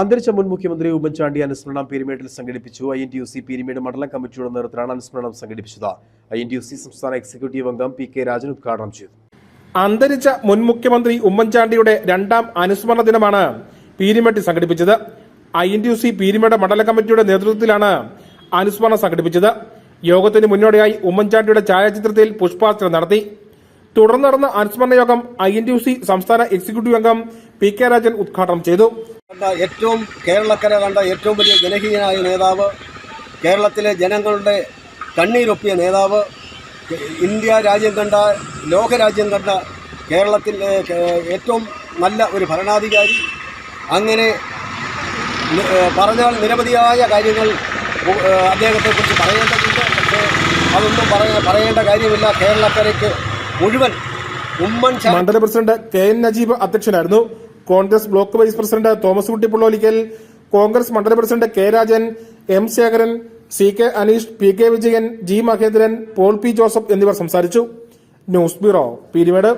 അന്തരിച്ച മുൻ മുഖ്യമന്ത്രി ഉമ്മൻചാണ്ടി അനുസ്മരണം പീരുമേട്ടിൽ സംഘടിപ്പിച്ചു. I N T U C Peermade മണ്ഡലം കമ്മിറ്റിയുടെ നേതൃത്വത്തിലാണ് അനുസ്മരണം സംഘടിപ്പിച്ചത്. I N T U C സംസ്ഥാന എക്സിക്യൂട്ടീവ് അംഗം പി കെ രാജൻ ഉദ്ഘാടനം ചെയ്തു. അന്തരിച്ച മുൻ മുഖ്യമന്ത്രി ഉമ്മൻചാണ്ടിയുടെ രണ്ടാം അനുസ്മരണ ദിനമാണ് പീരിമേട്ടിൽ സംഘടിപ്പിച്ചത്. I N T U C Peermade മണ്ഡല കമ്മിറ്റിയുടെ നേതൃത്വത്തിലാണ് അനുസ്മരണം സംഘടിപ്പിച്ചത്. യോഗത്തിന് മുന്നോടിയായി ഉമ്മൻചാണ്ടിയുടെ ഛായാചിത്രത്തിൽ പുഷ്പാർച്ചന നടത്തി. തുടർന്ന് നടന്ന അനുസ്മരണ യോഗം I N T U C സംസ്ഥാന എക്സിക്യൂട്ടീവ് അംഗം പി കെ രാജൻ ഉദ്ഘാടനം ചെയ്തു. ഏറ്റവും കേരളക്കര കണ്ട ഏറ്റവും വലിയ ജനഹീനായ നേതാവ് കേരളത്തിലെ ജനങ്ങളുടെ കണ്ണീരൊപ്പിയ നേതാവ് ഇന്ത്യ രാജ്യം കണ്ട ലോകരാജ്യം കണ്ട കേരളത്തിലെ ഏറ്റവും നല്ല ഒരു ഭരണാധികാരി. അങ്ങനെ പറഞ്ഞാൽ നിരവധിയായ കാര്യങ്ങൾ അദ്ദേഹത്തെക്കുറിച്ച് പറയേണ്ടതുണ്ട്. പക്ഷേ അതൊന്നും പറയ പറയേണ്ട കാര്യമില്ല. കേരളക്കരയ്ക്ക് മുഴുവൻ ഉമ്മൻചാണ്ടി മണ്ഡല പ്രസിഡന്റ് കെ എൻ നജീബ് അധ്യക്ഷനായിരുന്നു. Congress block vice president Thomas Kutty Pullolickal Congress മണ്ഡല president K Rajan M Sekharan C K Aneesh P K Vijayan G Mahendran Paul P Joseph എന്നിവർ സംസാരിച്ചു. News bureau Peermade.